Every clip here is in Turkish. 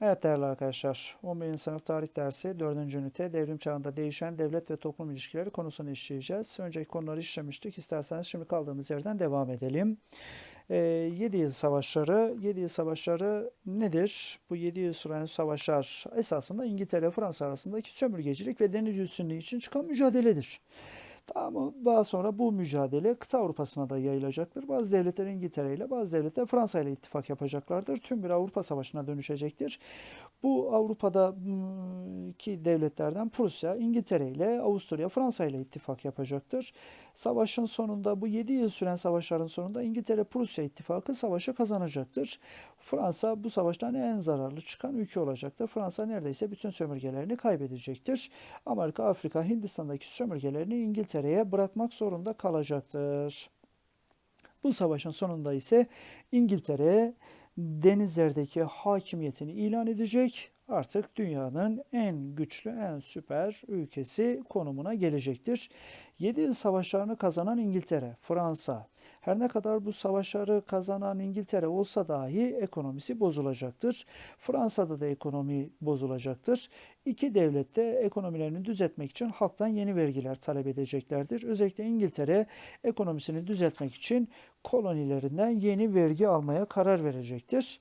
Evet değerli arkadaşlar, 11. sınıf tarih dersi 4. ünite devrim çağında değişen devlet ve toplum ilişkileri konusunu işleyeceğiz. Önceki konuları işlemiştik. İsterseniz şimdi kaldığımız yerden devam edelim. Ee, 7 yıl savaşları, 7 yıl savaşları nedir? Bu 7 yıl süren savaşlar esasında İngiltere ve Fransa arasındaki sömürgecilik ve deniz üstünlüğü için çıkan mücadeledir. Ama daha sonra bu mücadele kıta Avrupa'sına da yayılacaktır. Bazı devletler İngiltere ile, bazı devletler Fransa ile ittifak yapacaklardır. Tüm bir Avrupa Savaşı'na dönüşecektir. Bu Avrupa'daki devletlerden Prusya, İngiltere ile, Avusturya, Fransa ile ittifak yapacaktır. Savaşın sonunda, bu 7 yıl süren savaşların sonunda İngiltere-Prusya ittifakı savaşı kazanacaktır. Fransa bu savaştan en zararlı çıkan ülke olacaktır. Fransa neredeyse bütün sömürgelerini kaybedecektir. Amerika, Afrika, Hindistan'daki sömürgelerini İngiltere'ye bırakmak zorunda kalacaktır. Bu savaşın sonunda ise İngiltere denizlerdeki hakimiyetini ilan edecek. Artık dünyanın en güçlü, en süper ülkesi konumuna gelecektir. 7 yıl savaşlarını kazanan İngiltere, Fransa, her ne kadar bu savaşları kazanan İngiltere olsa dahi ekonomisi bozulacaktır. Fransa'da da ekonomi bozulacaktır. İki devlet de ekonomilerini düzeltmek için halktan yeni vergiler talep edeceklerdir. Özellikle İngiltere ekonomisini düzeltmek için kolonilerinden yeni vergi almaya karar verecektir.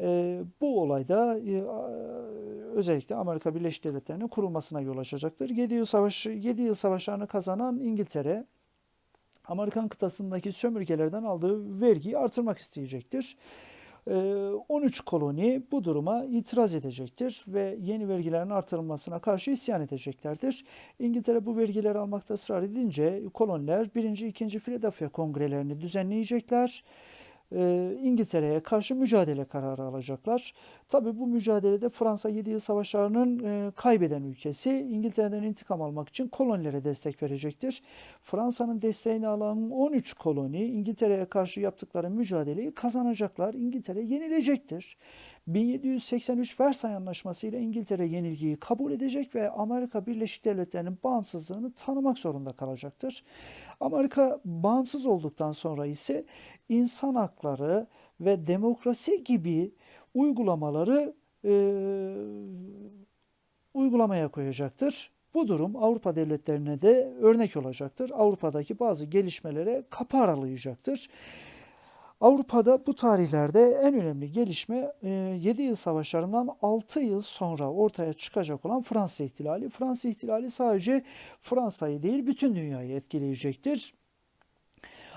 E, bu olayda e, özellikle Amerika Birleşik Devletleri'nin kurulmasına yol açacaktır. 7 yıl savaşı 7 yıl savaşlarını kazanan İngiltere Amerikan kıtasındaki sömürgelerden aldığı vergiyi artırmak isteyecektir. 13 koloni bu duruma itiraz edecektir ve yeni vergilerin artırılmasına karşı isyan edeceklerdir. İngiltere bu vergileri almakta ısrar edince koloniler 1. 2. Philadelphia kongrelerini düzenleyecekler. İngiltere'ye karşı mücadele kararı alacaklar. Tabi bu mücadelede Fransa 7 yıl savaşlarının kaybeden ülkesi İngiltere'den intikam almak için kolonilere destek verecektir. Fransa'nın desteğini alan 13 koloni İngiltere'ye karşı yaptıkları mücadeleyi kazanacaklar. İngiltere yenilecektir. 1783 Versay Anlaşması ile İngiltere yenilgiyi kabul edecek ve Amerika Birleşik Devletleri'nin bağımsızlığını tanımak zorunda kalacaktır. Amerika bağımsız olduktan sonra ise insan hakları ve demokrasi gibi uygulamaları e, uygulamaya koyacaktır. Bu durum Avrupa devletlerine de örnek olacaktır. Avrupa'daki bazı gelişmelere kapı aralayacaktır. Avrupa'da bu tarihlerde en önemli gelişme 7 yıl savaşlarından 6 yıl sonra ortaya çıkacak olan Fransız ihtilali. Fransız ihtilali sadece Fransa'yı değil bütün dünyayı etkileyecektir.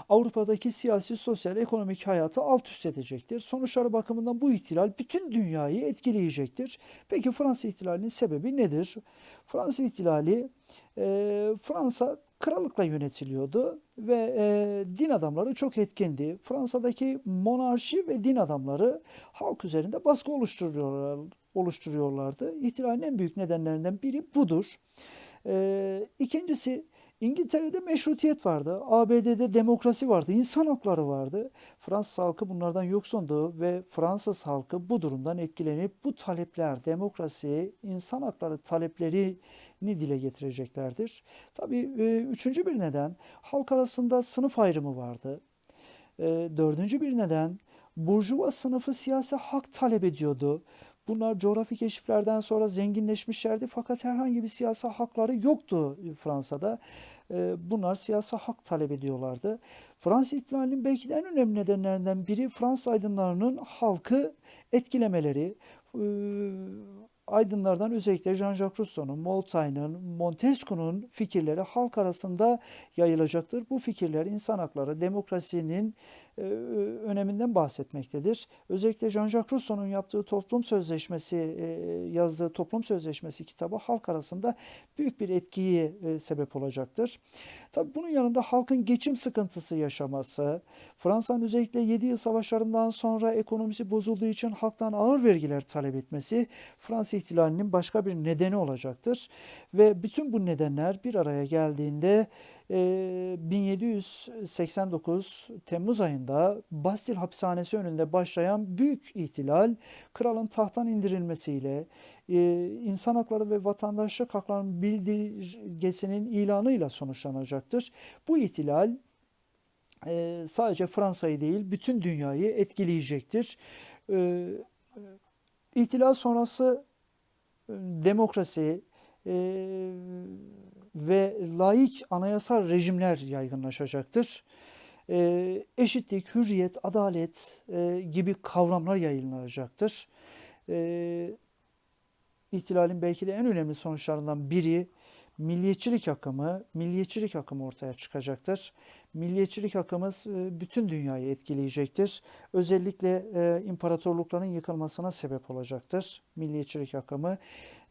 Avrupa'daki siyasi, sosyal, ekonomik hayatı alt üst edecektir. Sonuçları bakımından bu ihtilal bütün dünyayı etkileyecektir. Peki Fransız ihtilalinin sebebi nedir? Fransız ihtilali e, Fransa krallıkla yönetiliyordu ve e, din adamları çok etkindi. Fransa'daki monarşi ve din adamları halk üzerinde baskı oluşturuyorlar, oluşturuyorlardı. İhtilalin en büyük nedenlerinden biri budur. E, ikincisi İngiltere'de meşrutiyet vardı, ABD'de demokrasi vardı, insan hakları vardı. Fransız halkı bunlardan yoksundu ve Fransız halkı bu durumdan etkilenip bu talepler, demokrasi, insan hakları taleplerini dile getireceklerdir. Tabii e, üçüncü bir neden halk arasında sınıf ayrımı vardı. E, dördüncü bir neden burjuva sınıfı siyasi hak talep ediyordu. Bunlar coğrafi keşiflerden sonra zenginleşmişlerdi fakat herhangi bir siyasi hakları yoktu Fransa'da. Ee, bunlar siyasi hak talep ediyorlardı. Fransız ihtilalinin belki de en önemli nedenlerinden biri Fransız aydınlarının halkı etkilemeleri. Ee, aydınlardan özellikle Jean-Jacques Rousseau'nun, Montaigne'ın, Montesquieu'nun fikirleri halk arasında yayılacaktır. Bu fikirler insan hakları, demokrasinin öneminden bahsetmektedir. Özellikle Jean-Jacques Rousseau'nun yaptığı toplum sözleşmesi, e, yazdığı toplum sözleşmesi kitabı halk arasında büyük bir etkiye e, sebep olacaktır. Tabii bunun yanında halkın geçim sıkıntısı yaşaması, Fransa'nın özellikle 7 yıl savaşlarından sonra ekonomisi bozulduğu için halktan ağır vergiler talep etmesi Fransız ihtilalinin başka bir nedeni olacaktır. Ve bütün bu nedenler bir araya geldiğinde 1789 Temmuz ayında Bastil hapishanesi önünde başlayan büyük ihtilal kralın tahttan indirilmesiyle insan hakları ve vatandaşlık haklarının bildirgesinin ilanıyla sonuçlanacaktır. Bu ihtilal sadece Fransa'yı değil bütün dünyayı etkileyecektir. İhtilal sonrası e, demokrasi e, ve laik anayasal rejimler yaygınlaşacaktır. E, eşitlik, hürriyet, adalet e, gibi kavramlar yayınlanacaktır. E, ihtilalin belki de en önemli sonuçlarından biri milliyetçilik akımı, milliyetçilik akımı ortaya çıkacaktır. Milliyetçilik akımız e, bütün dünyayı etkileyecektir. Özellikle e, imparatorlukların yıkılmasına sebep olacaktır milliyetçilik akımı.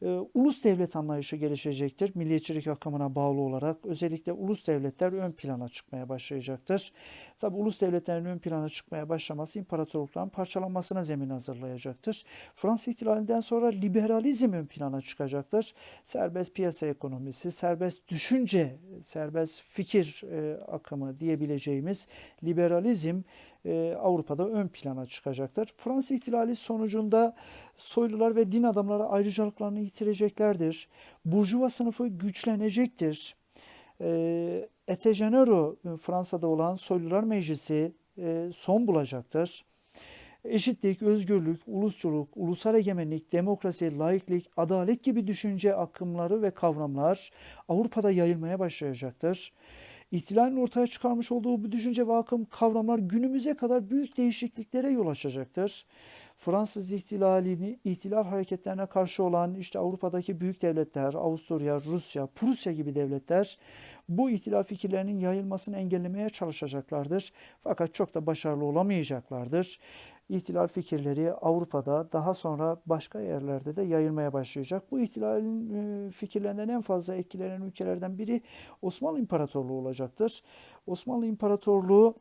E, ulus devlet anlayışı gelişecektir milliyetçilik akımına bağlı olarak. Özellikle ulus devletler ön plana çıkmaya başlayacaktır. Tabi ulus devletlerin ön plana çıkmaya başlaması imparatorlukların parçalanmasına zemin hazırlayacaktır. Fransız ihtilalinden sonra liberalizm ön plana çıkacaktır. Serbest piyasa ekonomisi, serbest düşünce, serbest fikir akımı diyebileceğimiz liberalizm e, Avrupa'da ön plana çıkacaktır. Fransız ihtilali sonucunda soylular ve din adamları ayrıcalıklarını yitireceklerdir. Burjuva sınıfı güçlenecektir. E, Etegenero e, Fransa'da olan Soylular Meclisi son bulacaktır. Eşitlik, özgürlük, ulusçuluk, ulusal egemenlik, demokrasi, laiklik, adalet gibi düşünce akımları ve kavramlar Avrupa'da yayılmaya başlayacaktır. İhtilalin ortaya çıkarmış olduğu bu düşünce ve akım kavramlar günümüze kadar büyük değişikliklere yol açacaktır. Fransız ihtilalini, ihtilal hareketlerine karşı olan işte Avrupa'daki büyük devletler, Avusturya, Rusya, Prusya gibi devletler bu ihtilal fikirlerinin yayılmasını engellemeye çalışacaklardır. Fakat çok da başarılı olamayacaklardır. İhtilal fikirleri Avrupa'da daha sonra başka yerlerde de yayılmaya başlayacak. Bu ihtilalin e, fikirlerinden en fazla etkilenen ülkelerden biri Osmanlı İmparatorluğu olacaktır. Osmanlı İmparatorluğu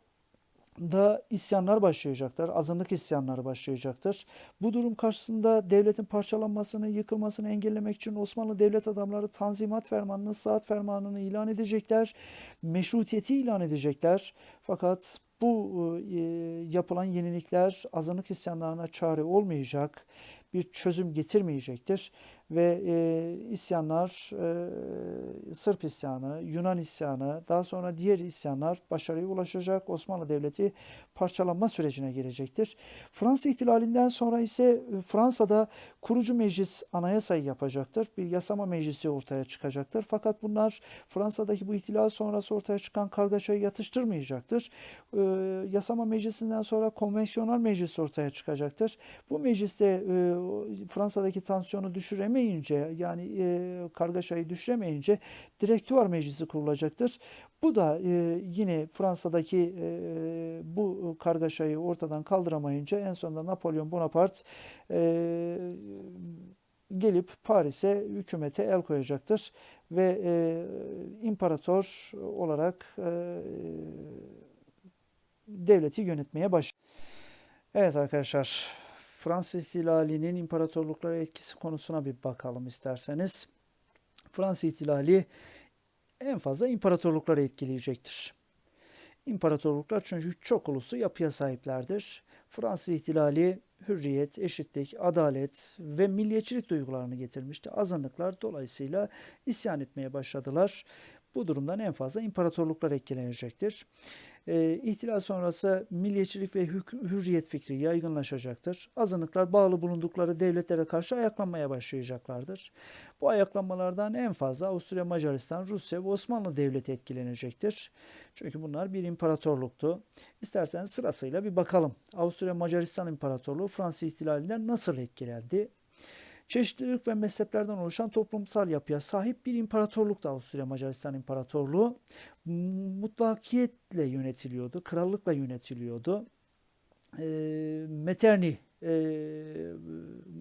da isyanlar başlayacaktır. Azınlık isyanları başlayacaktır. Bu durum karşısında devletin parçalanmasını, yıkılmasını engellemek için Osmanlı devlet adamları Tanzimat Fermanı'nı, Saat Fermanı'nı ilan edecekler. Meşrutiyeti ilan edecekler. Fakat bu e, yapılan yenilikler azınlık isyanlarına çare olmayacak, bir çözüm getirmeyecektir ve e, isyanlar, e, Sırp isyanı, Yunan isyanı, daha sonra diğer isyanlar başarıya ulaşacak. Osmanlı Devleti parçalanma sürecine girecektir. Fransa ihtilalinden sonra ise e, Fransa'da kurucu meclis anayasayı yapacaktır. Bir yasama meclisi ortaya çıkacaktır. Fakat bunlar Fransa'daki bu ihtilal sonrası ortaya çıkan kargaşayı yatıştırmayacaktır. E, yasama meclisinden sonra konvansiyonel meclis ortaya çıkacaktır. Bu mecliste e, Fransa'daki tansiyonu düşüremeyince yani e, kargaşayı düşüremeyince direktüvar meclisi kurulacaktır. Bu da e, yine Fransa'daki e, bu kargaşayı ortadan kaldıramayınca en sonunda Napolyon Bonaparte e, gelip Paris'e hükümete el koyacaktır ve e, imparator olarak e, devleti yönetmeye başlar. Evet arkadaşlar Fransız ihtilalinin imparatorluklara etkisi konusuna bir bakalım isterseniz. Fransız ihtilali en fazla imparatorlukları etkileyecektir. İmparatorluklar çünkü çok uluslu yapıya sahiplerdir. Fransız ihtilali hürriyet, eşitlik, adalet ve milliyetçilik duygularını getirmişti. Azınlıklar dolayısıyla isyan etmeye başladılar. Bu durumdan en fazla imparatorluklar etkilenecektir. E, ihtilal sonrası milliyetçilik ve hürriyet fikri yaygınlaşacaktır. Azınlıklar bağlı bulundukları devletlere karşı ayaklanmaya başlayacaklardır. Bu ayaklanmalardan en fazla Avusturya, Macaristan, Rusya ve Osmanlı devleti etkilenecektir. Çünkü bunlar bir imparatorluktu. İsterseniz sırasıyla bir bakalım. Avusturya, Macaristan İmparatorluğu Fransız ihtilalinden nasıl etkilendi? Çeşitli ırk ve mezheplerden oluşan toplumsal yapıya sahip bir imparatorluk da Avusturya Macaristan İmparatorluğu mutlakiyetle yönetiliyordu, krallıkla yönetiliyordu. E, Metternich e,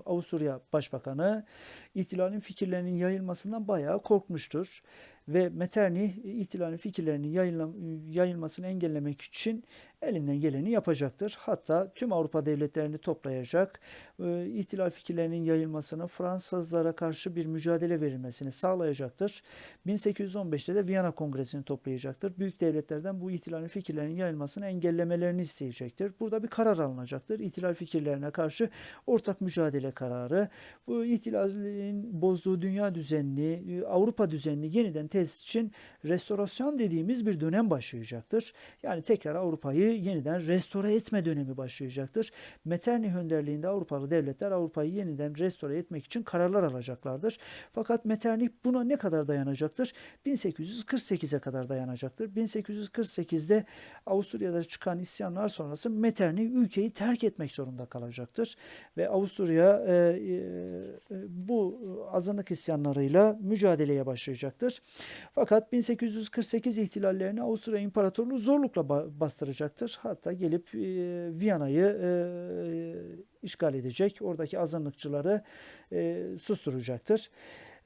Avusturya Başbakanı ihtilalin fikirlerinin yayılmasından bayağı korkmuştur ve Metternich ihtilalin fikirlerinin yayılmasını engellemek için elinden geleni yapacaktır. Hatta tüm Avrupa devletlerini toplayacak, e, ihtilal fikirlerinin yayılmasını, Fransızlara karşı bir mücadele verilmesini sağlayacaktır. 1815'te de Viyana Kongresi'ni toplayacaktır. Büyük devletlerden bu ihtilalin fikirlerinin yayılmasını engellemelerini isteyecektir. Burada bir karar alınacaktır. İhtilal fikirlerine karşı ortak mücadele kararı. Bu ihtilalin bozduğu dünya düzenini, Avrupa düzenini yeniden tesis için restorasyon dediğimiz bir dönem başlayacaktır. Yani tekrar Avrupa'yı yeniden restore etme dönemi başlayacaktır. Metternich önderliğinde Avrupalı devletler Avrupa'yı yeniden restore etmek için kararlar alacaklardır. Fakat Metternich buna ne kadar dayanacaktır? 1848'e kadar dayanacaktır. 1848'de Avusturya'da çıkan isyanlar sonrası Metternich ülkeyi terk etmek zorunda kalacaktır. Ve Avusturya e, e, bu azınlık isyanlarıyla mücadeleye başlayacaktır. Fakat 1848 ihtilallerini Avusturya İmparatorluğu zorlukla ba- bastıracaktır. Hatta gelip e, Viyana'yı e, işgal edecek, oradaki azınlıkçıları e, susturacaktır.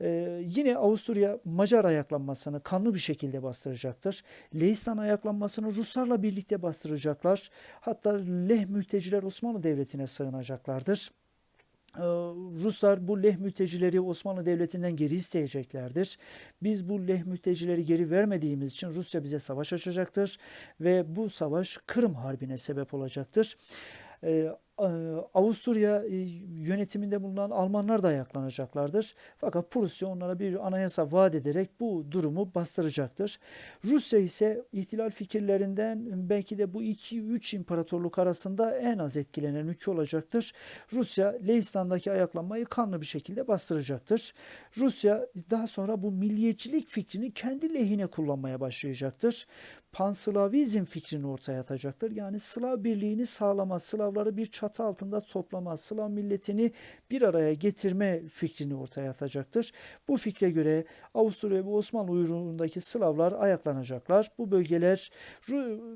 Ee, yine Avusturya Macar ayaklanmasını kanlı bir şekilde bastıracaktır. Lehistan ayaklanmasını Ruslarla birlikte bastıracaklar. Hatta Leh mülteciler Osmanlı Devleti'ne sığınacaklardır. Ee, Ruslar bu Leh mültecileri Osmanlı Devleti'nden geri isteyeceklerdir. Biz bu Leh mültecileri geri vermediğimiz için Rusya bize savaş açacaktır ve bu savaş Kırım Harbi'ne sebep olacaktır. Ee, Avusturya e, yönetiminde bulunan Almanlar da ayaklanacaklardır. Fakat Prusya onlara bir anayasa vaat ederek bu durumu bastıracaktır. Rusya ise ihtilal fikirlerinden belki de bu iki üç imparatorluk arasında en az etkilenen ülke olacaktır. Rusya Leistan'daki ayaklanmayı kanlı bir şekilde bastıracaktır. Rusya daha sonra bu milliyetçilik fikrini kendi lehine kullanmaya başlayacaktır. Panslavizm fikrini ortaya atacaktır. Yani Slav birliğini sağlama, Slavları bir çatı altında toplama, Slav milletini bir araya getirme fikrini ortaya atacaktır. Bu fikre göre Avusturya ve Osmanlı uyruğundaki Slavlar ayaklanacaklar. Bu bölgeler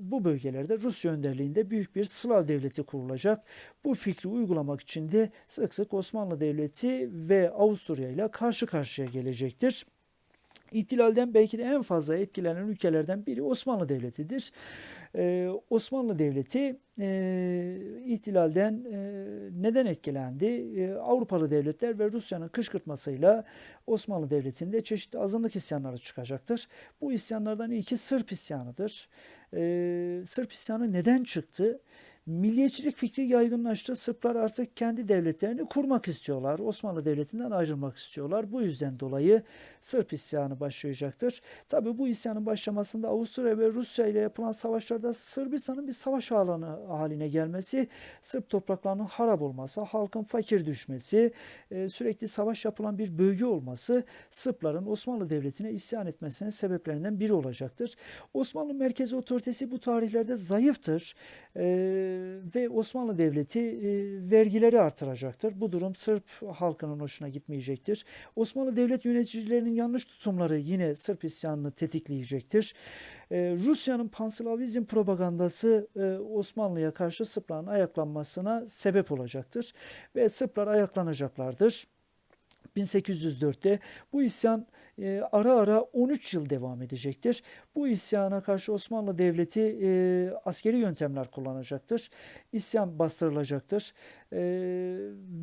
bu bölgelerde Rusya önderliğinde büyük bir Slav devleti kurulacak. Bu fikri uygulamak için de sık sık Osmanlı Devleti ve Avusturya ile karşı karşıya gelecektir. İhtilalden belki de en fazla etkilenen ülkelerden biri Osmanlı Devleti'dir. Ee, Osmanlı Devleti e, ihtilalden e, neden etkilendi? E, Avrupalı devletler ve Rusya'nın kışkırtmasıyla Osmanlı Devleti'nde çeşitli azınlık isyanları çıkacaktır. Bu isyanlardan ilki Sırp isyanıdır. E, Sırp isyanı neden çıktı? Milliyetçilik fikri yaygınlaştı. Sırplar artık kendi devletlerini kurmak istiyorlar. Osmanlı Devleti'nden ayrılmak istiyorlar. Bu yüzden dolayı Sırp isyanı başlayacaktır. Tabi bu isyanın başlamasında Avusturya ve Rusya ile yapılan savaşlarda Sırbistan'ın bir savaş alanı haline gelmesi, Sırp topraklarının harap olması, halkın fakir düşmesi, e, sürekli savaş yapılan bir bölge olması Sırpların Osmanlı Devleti'ne isyan etmesinin sebeplerinden biri olacaktır. Osmanlı merkezi otoritesi bu tarihlerde zayıftır. E, ve Osmanlı Devleti e, vergileri artıracaktır. Bu durum Sırp halkının hoşuna gitmeyecektir. Osmanlı Devlet yöneticilerinin yanlış tutumları yine Sırp isyanını tetikleyecektir. E, Rusya'nın panslavizm propagandası e, Osmanlı'ya karşı Sırpların ayaklanmasına sebep olacaktır. Ve Sırplar ayaklanacaklardır. 1804'te bu isyan e, ara ara 13 yıl devam edecektir. Bu isyana karşı Osmanlı Devleti e, askeri yöntemler kullanacaktır. İsyan bastırılacaktır. E,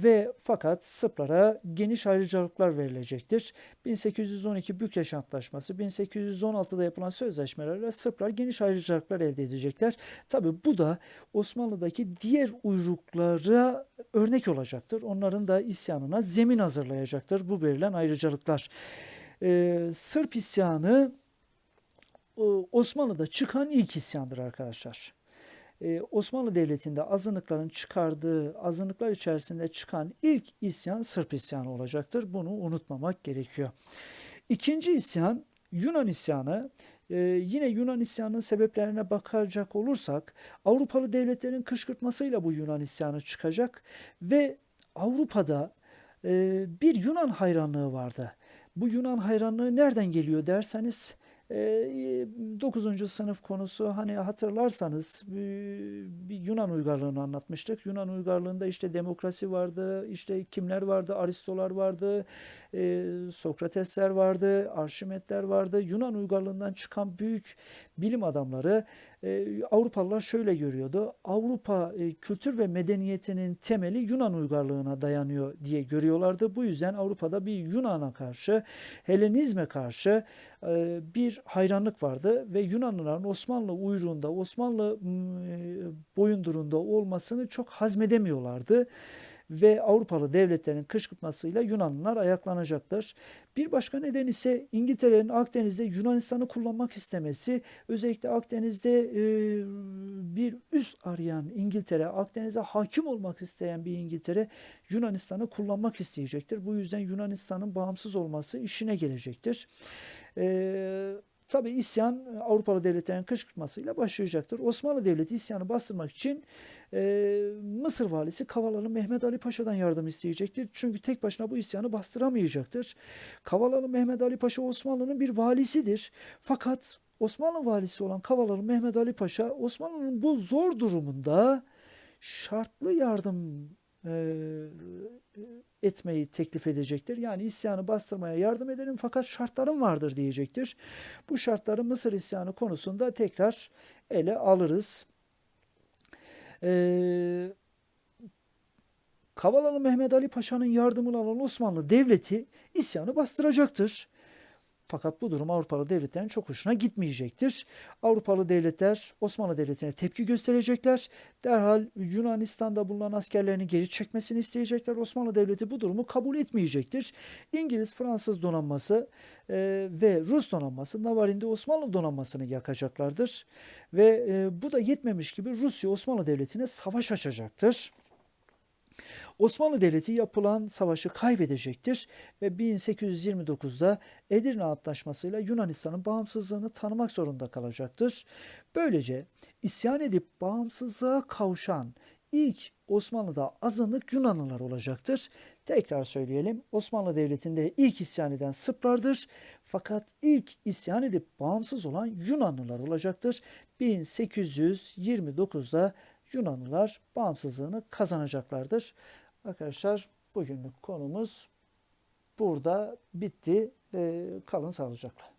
ve fakat Sırplara geniş ayrıcalıklar verilecektir. 1812 Bükreş Antlaşması, 1816'da yapılan sözleşmelerle Sırplar geniş ayrıcalıklar elde edecekler. Tabi bu da Osmanlı'daki diğer uyruklara örnek olacaktır. Onların da isyanına zemin hazırlayacaktır bu verilen ayrıcalıklar. Ee, Sırp isyanı Osmanlı'da çıkan ilk isyandır arkadaşlar. Ee, Osmanlı Devleti'nde azınlıkların çıkardığı, azınlıklar içerisinde çıkan ilk isyan Sırp isyanı olacaktır. Bunu unutmamak gerekiyor. İkinci isyan Yunan isyanı. Ee, yine Yunan isyanının sebeplerine bakacak olursak Avrupalı devletlerin kışkırtmasıyla bu Yunan isyanı çıkacak ve Avrupa'da e, bir Yunan hayranlığı vardı. Bu Yunan hayranlığı nereden geliyor derseniz 9. sınıf konusu hani hatırlarsanız bir Yunan uygarlığını anlatmıştık. Yunan uygarlığında işte demokrasi vardı, işte kimler vardı, Aristolar vardı, Sokratesler vardı, Arşimetler vardı. Yunan uygarlığından çıkan büyük bilim adamları Avrupalılar şöyle görüyordu. Avrupa kültür ve medeniyetinin temeli Yunan uygarlığına dayanıyor diye görüyorlardı. Bu yüzden Avrupa'da bir Yunan'a karşı, Helenizme karşı bir hayranlık vardı ve Yunanlıların Osmanlı uyruğunda, Osmanlı boyundurunda olmasını çok hazmedemiyorlardı. Ve Avrupalı devletlerin kışkırtmasıyla Yunanlılar ayaklanacaktır. Bir başka neden ise İngiltere'nin Akdeniz'de Yunanistan'ı kullanmak istemesi. Özellikle Akdeniz'de e, bir üs arayan İngiltere, Akdeniz'e hakim olmak isteyen bir İngiltere Yunanistan'ı kullanmak isteyecektir. Bu yüzden Yunanistan'ın bağımsız olması işine gelecektir. E, Tabi isyan Avrupalı devletlerin kışkırtmasıyla başlayacaktır. Osmanlı Devleti isyanı bastırmak için e, Mısır valisi Kavalalı Mehmet Ali Paşa'dan yardım isteyecektir. Çünkü tek başına bu isyanı bastıramayacaktır. Kavalalı Mehmet Ali Paşa Osmanlı'nın bir valisidir. Fakat Osmanlı valisi olan Kavalalı Mehmet Ali Paşa Osmanlı'nın bu zor durumunda şartlı yardım e, etmeyi teklif edecektir. Yani isyanı bastırmaya yardım edelim fakat şartlarım vardır diyecektir. Bu şartları Mısır isyanı konusunda tekrar ele alırız. Ee, Kavalalı Mehmet Ali Paşa'nın yardımını alan Osmanlı Devleti isyanı bastıracaktır. Fakat bu durum Avrupalı devletlerin çok hoşuna gitmeyecektir. Avrupalı devletler Osmanlı Devleti'ne tepki gösterecekler. Derhal Yunanistan'da bulunan askerlerini geri çekmesini isteyecekler. Osmanlı Devleti bu durumu kabul etmeyecektir. İngiliz, Fransız donanması e, ve Rus donanması Navarin'de Osmanlı donanmasını yakacaklardır. Ve e, bu da yetmemiş gibi Rusya Osmanlı Devleti'ne savaş açacaktır. Osmanlı Devleti yapılan savaşı kaybedecektir ve 1829'da Edirne Antlaşması'yla Yunanistan'ın bağımsızlığını tanımak zorunda kalacaktır. Böylece isyan edip bağımsızlığa kavuşan ilk Osmanlı'da azınlık Yunanlılar olacaktır. Tekrar söyleyelim Osmanlı Devleti'nde ilk isyan eden Sırplardır. Fakat ilk isyan edip bağımsız olan Yunanlılar olacaktır. 1829'da Yunanlılar bağımsızlığını kazanacaklardır. Arkadaşlar bugünlük konumuz burada bitti. Ee, kalın sağlıcakla.